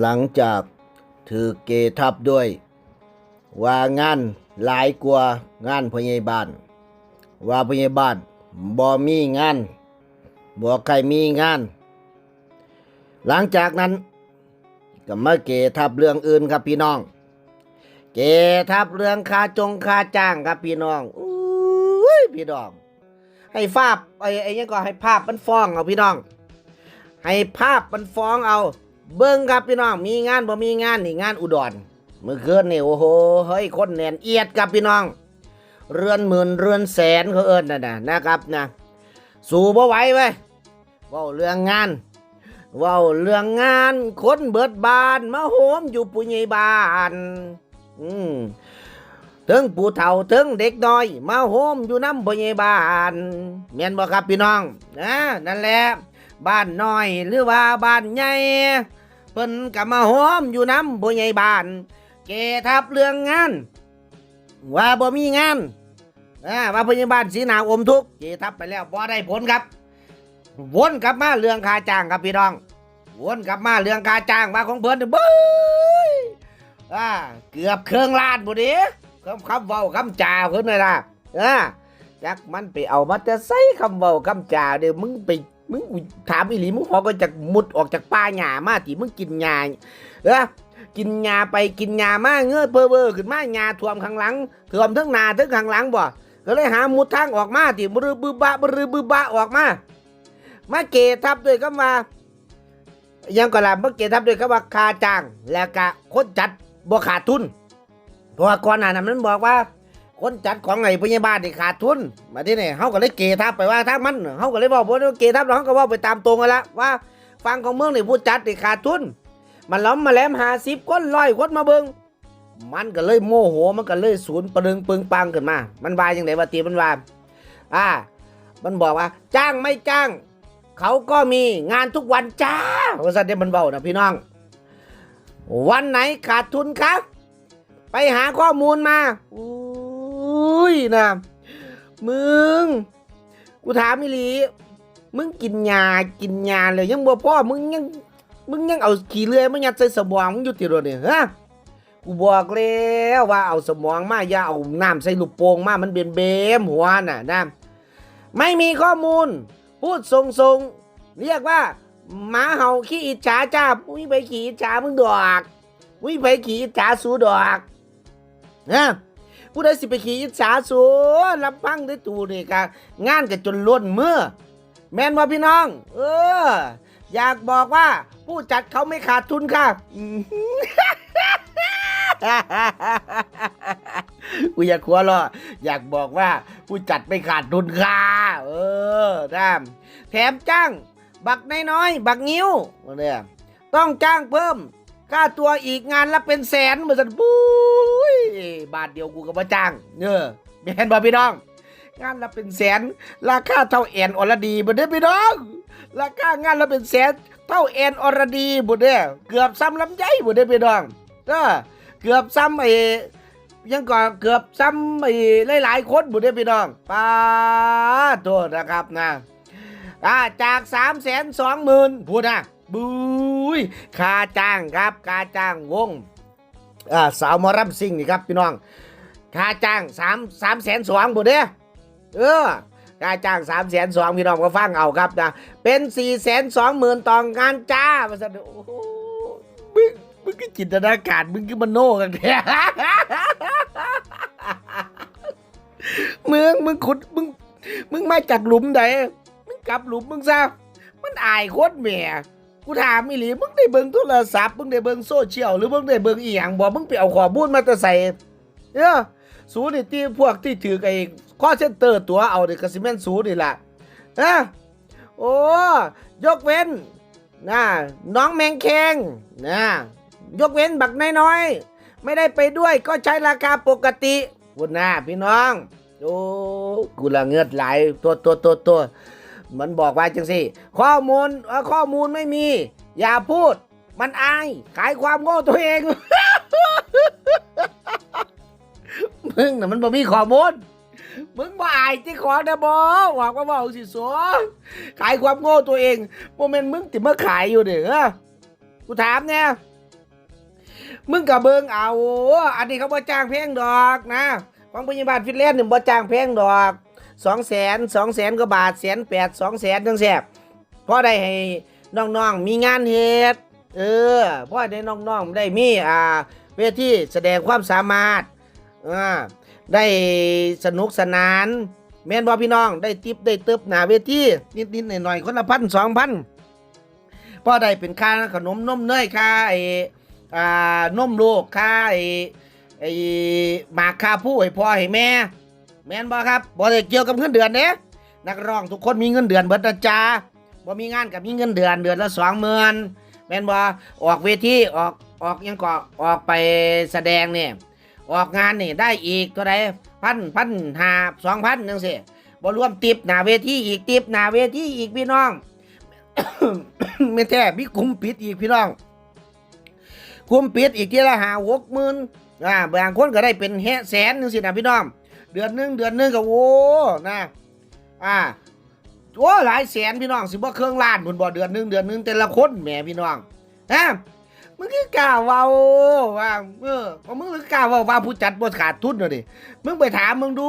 หลังจากถือเกทับด้วย ว่างานหลายกว่างานพยาบาลว่าพยาบาลบ่มีงานบ่ใครมีงาน หลังจากนั้นก็มาเกทับเรื่องอื่นครับพี่น้อง เกทับเรื่องค่าจงค่าจ้างครับพี่น้องอุ้ยพี่น้อง ให้ภาพไอ้ไอ้ยังก็ให้ภาพมันฟ้องเอาพี่น้อง ให้ภาพมันฟ้องเอา เบิ้งครับพี่น้องมีงานบ่มีงานนี่งานอุดรเมื่อคืนนี่โอ้โหเฮ้ยคนแน่นเอียดครับพี่น้อง เรือนหมื่นเรือนแสนเขาเอิ้นน่ะนะนะครับนะสู้บ่ไหวเว้ยเว้าเรื่องงานเว้าเรื่องงานคนเบิดบานมาโหมอยู่ปุญญบ้านอืมถึงผู้เฒ่าถึงเด็กน้อย มาโฮมอยู่น้ำปุญญบ้านแม่นบ่ครับพี่น้องนะนั่นแหละบ้านน้อยหรือว่าบ้านใหญ่ เพิ่นก็มาโฮมอยู่น้ำปุญญบ้าน เกทับเรื่องงาน ว่าบ่มีงานอ่าว่าพยาบาลสีหนาอมทุกข์เกทับไปแล้วบ่ได้ผลครับ วนกลับมาเรื่องค่าจ้างครับพี่น้อง วนกลับมาเรื่องค่าจ้างว่าของเพิ่นเบ้ยอ่าเกือบเครื่องล้านบุดีคำคำเว้าคำจ่าเพิ่นเลยล่ะอ่าจักมันไปเอามาจะใส่คำเว้าคำจ่าเดี๋ยวมึงไป มึงถามอีหลีมึงหอก็จากมุดออกจากป่าหญ้ามาที่มึงกินหญ้าเออกินหญ้าไปกินหญ้ามาเงื้อเพ้อเบ้อขึ้นมาหญ้าท่วมข้างหลังท่วมทั้งหน้าทั้งข้างหลังบ่ก็เลยหามุดทางออกมาที่บรือบือบะบรือบือบะออกมา มาเกทับด้วยก็มายังก็ลามาเกทับด้วยก็ว่าคาจ้าง แล้วก็คนจัดบ่ขาดทุนเพราะว่าก่อนหน้านั้นมันบอกว่า คนจัดของไอ้พยาบาลนี่ขาดทุนมาที่นี่เฮาก็เลยเกทับไปว่าถ้ามันเฮาก็เลยบอกว่าเกทับแล้วเฮาก็ว่าไปตามตรงกันละว่าฟังของเมืองนี่ผู้จัดนี่ขาดทุน มันล้อมมาแหลมหาสิบคนร้อยคนมาเบิงมันก็เลยโมโหมันก็เลยศูนย์ปรึงปึงปังขึ้นมา มันวาอย่างไรว่าตีมันว่าอ่า มันบอกว่า จ้างไม่จ้าง เขาก็มีงานทุกวันจ้าว่าสันเดมันเบานะพี่น้อง วันไหนขาดทุนครับ ไปหาข้อมูลมา อุ้ยนะมึง กูถามมิลีมึงกินยากินยาเลยยังบ่พ่อมึงยังมึงยังเอาขี้เลื่อยมายัดใส่สมองมึงอยู่ติโรเนี่ยฮะกูบอกแล้วว่าเอาสมองมาอย่าเอาน้ำใส่ลูกโป่งมามันเบนเบมหัวน่ะนะไม่มีข้อมูล พูดทรงๆเรียกว่าหมาเห่าขี้อิจฉาจ้ามุ้ยไปขี้อิจฉามึงดอกมุ้ยไปขี้อิจฉาสูดอกนะ ผู้ใดสิไปขี้อิจฉาสูลำพังได้ตูนี่กะงานกันจนล้นเมื่อ แม่นว่าพี่น้อง เออ อยากบอกว่าผู้จัดเขาไม่ขาดทุนค่ะกูอยากหัวราะอยากบอกว่าผู้จัดไม่ขาดทุนค่ะเออนะแถมจ้าง บักน้อยๆบักงิ้วเนี่ยต้องจ้างเพิ่ม ค่าตัวอีกงานละเป็นแสนเหมือนกันปุ้ยบาทเดียวกูก็มาจ้างเนอแม่นบ่พี่น้อง งานละเป็นแสน ราคาเท่าแอนอรดีบ่ได้พี่น้อง ราคางานละเป็นแสน เท่าแอนอรดีบ่ได้เกือบซ้ำลำไยบ่ได้พี่น้องเออเกือบซ้ำไอ้ยังก่อนเกือบซ้ำไอ้หลายๆคนบ่ได้พี่น้องป้าโทษนะครับนะอ่าจากสามแสนสองหมื่นพูดนะ บุ้ยค่าจ้างครับค่าจ้างวงอ่าสาวมอรับซิงนี่ครับพี่น้องค่าจ้างสามสามแสนสองบุเด้เออค่าจ้างสามแสนสองพี่น้องก็ฟังเอาครับนะ เป็นสี่แสนสองหมื่นต่องานจ้ามาสันโอ้มึงมึงก็จินตนาการมึงก็มโนกันแค่มึงมึงขุดมึงมึงมาจากหลุมไหนมึงกลับหลุมมึงซะมันอายโคตรแหม่ กูถามอีหลีมึงได้เบิ่งโทรศัพท์มึงได้เบิ่งโซเชียลหรือมึงได้เบิ่งอีหยังบ่มึงไปเอาข้อมูลมาแต่ใส่เอ้อสูนี่ที่พวกที่ถือไอ้ข้อเซ็นเตอร์ตัวเอานี่ก็สิแม่นสูนี่ล่ะเอ้อโอ้ยกเว้นนะน้องแมงแคงนะยกเว้นบักน้อยๆไม่ได้ไปด้วยก็ใช้ราคาปกติคุณนะพี่น้อง โอ้กูละเงือดไหลตัวตัวตัวตัว มันบอกว่าจังสิข้อมูลข้อมูลไม่มี อย่าพูด มันอาย ขายความโง่ตัวเอง มึงน่ะมันบ่มีข้อมูลมึงบ่อายที่ขอนะบอหวังว่าบอกสิสัวขายความโง่ตัวเองโมเมนต์มึงติมาขายอยู่เด้อกูถามเนี่ยมึงก็เบิงเอาอันนี้เขาบ่จ้างแพงดอกนะของพยาบาลฟินแลนด์นี่งบ่จ้างแพงดอก 2แสน2แสนกว่าบาทแสนแปด2แสนจังแซ่บพอได้ให้น้องๆมีงานเฮ็ดเออพอได้น้องๆได้มีอ่าเวทีแสดงความสามารถอ่าได้สนุกสนาน แม่นบ่พี่น้องได้ติปได้เตึบหนาเวทีนิดๆหน่อยๆคนละพันสองพันพอได้เป็นค่าขนมนมเนยค่าไอ้อ่านมลูกค่าไอ้ไอ้มาค่าผู้ให้พ่อให้แม่ แม่นบ่ครับบ่ได้เกี่ยวกับเงินเดือนเด้นักร้องทุกคนมีเงินเดือนเบิดนะจ้าบ่มีงานกับมีเงินเดือนเดือนละ20,000แม่นบ่ออกเวทีออกออกยังก็ออกไปแสดงเนี่ยออกงานนี่ได้อีกเท่าใดพันพันห้าสองพันจังซี่บ่รวมติปหน้าเวทีอีกติปหน้าเวทีอีกพี่น้องไม่แท้มีกลุ่มปิดอีกพี่น้องกลุ่มปิดอีกทีละหาหกหมื่นอ่าบางคนก็ได้เป็นแฮแสนนึงสินะพี่น้อง เดือนหนึงเดือนหนึงก็โอ้นะอ่าโอ้หลายแสนพี่น้องสิบ่เครื่องล้านพุ่นบ่เดือนหนึงเดือนหนึงแต่ละคนแหมพี่น้องฮะมึงคือกล้าเว้าว่าเออพราะมึงคือกล้าเว้าว่าผู้จัดบ่ขาดทุนเนาะดิมึงไปถามมึงดู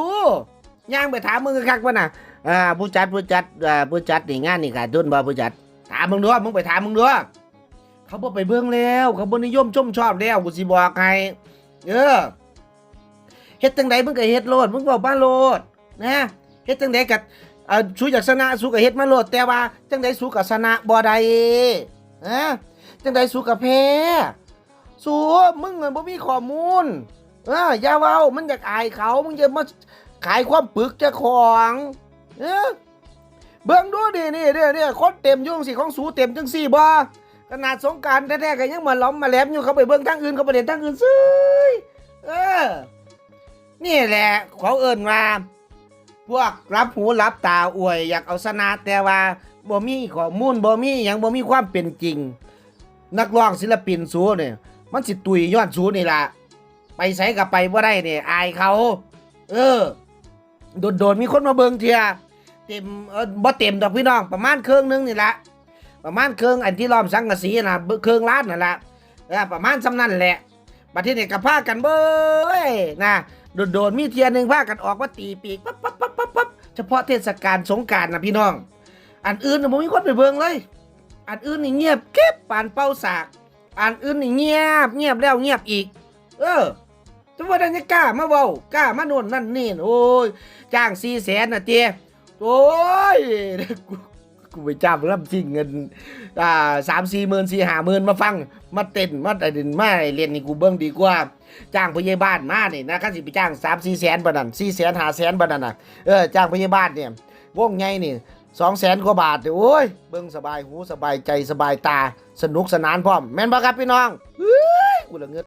ย่างไปถามมึงคักว่าน่ะอ่าผู้จัดผู้จัดอ่าผู้จัดนี่งานนี่ขาดทุนบ่ผู้จัด ถามมึงด้วยมึงไปถามมึงด้วยเขาบอกไปเบิ่งแล้ว เขาบนิยมชมชอบแล้วกูสิบอกให้เออ เฮ็ดจังไดมึงก็เฮ็ดโลดมึงบอกมาโลดนะเฮ็ดจังไดกับอ่อสู้จากชนะสู้กับเฮ็ดมาโลด แต่ว่าจังไดสู้กับชนะบ่ได้นะจังไดสู้กับแพ้สู้มึงอะบ่มีข้อมูลเอออย่าเว้ามันอยากอายเขามึงจะมาขายความปึกเจ้าของเออเบิ่งดูดินี่เนี่ยเนี่ยคนเต็มอยุ่จังสิของสูเต็มจังสี่บ่ขนาดสงการแท้ๆก็ยังมาล้อมมาแหลมอยู่เขาไปเบิ่งทางอื่นเขาไปเด่นทางอื่นซื้อเออ นี่แหละเขาเอิ่นว่า พวกรับหูรับตาอวย อยากเอาชนะแต่ว่าบ่มีข้อมูลบ่มีหยังบ่มีความเป็นจริง นักร้องศิลปินสูเนี่ยมันสิตุยยอนสูนี่ล่ะ ไปไสกับไปบ่ได้เนี่ยอายเขา เออ โดนๆมีคนมาเบิงเทียเต็มเออบ่เต็มดอกพี่น้องประมาณเครื่องนึงนี่ละประมาณเครื่องอันที่ล้อมสังกะสีนะเครื่องล้านนั่นละประมาณสำนั่นแหละบัดทีนี้ก็พากันเบ้ยนะ โดนโดนๆมีเทียหนึ่งพากันออกมาตีปีกปั๊บปั๊บปั๊บปั๊บปั๊บเฉพาะเทศกาลสงการนะพี่น้อง อันอื่นน่ะบ่มีคนไปเบิ่งเลย อันอื่นนี่เงียบเก็บปานเป้าสาก อันอื่นนี่เงียบเงียบแล้วเงียบอีก เออจังว่าได้กล้ามาเว้ากล้ามาโน่นนั่นนี่โอ้ยจ้าง4แสนนะเตี้ยโอ้ย กูไปจ้างรับจริงเงินอ่าสามสี่หมื่นสี่ห้าหมื่นมาฟัง มาเต้นมาแต่ดินมาเรียนนี่กูเบิ้งดีกว่า จ้างพยาบาลมาเนี่ยนะคันสิไปจ้างสามสี่แสนบาทนั่นสี่แสนห้าแสนบาทนั่นน่ะเออจ้างพยาบาลเนี่ยวงไงนี่สองแสนกว่าบาทเดี๋ยโอ้ยเบิ้งสบายหูสบายใจสบายตา สนุกสนานพร้อมแม่นบ่ครับพี่น้องเฮ้ยกูละเงิด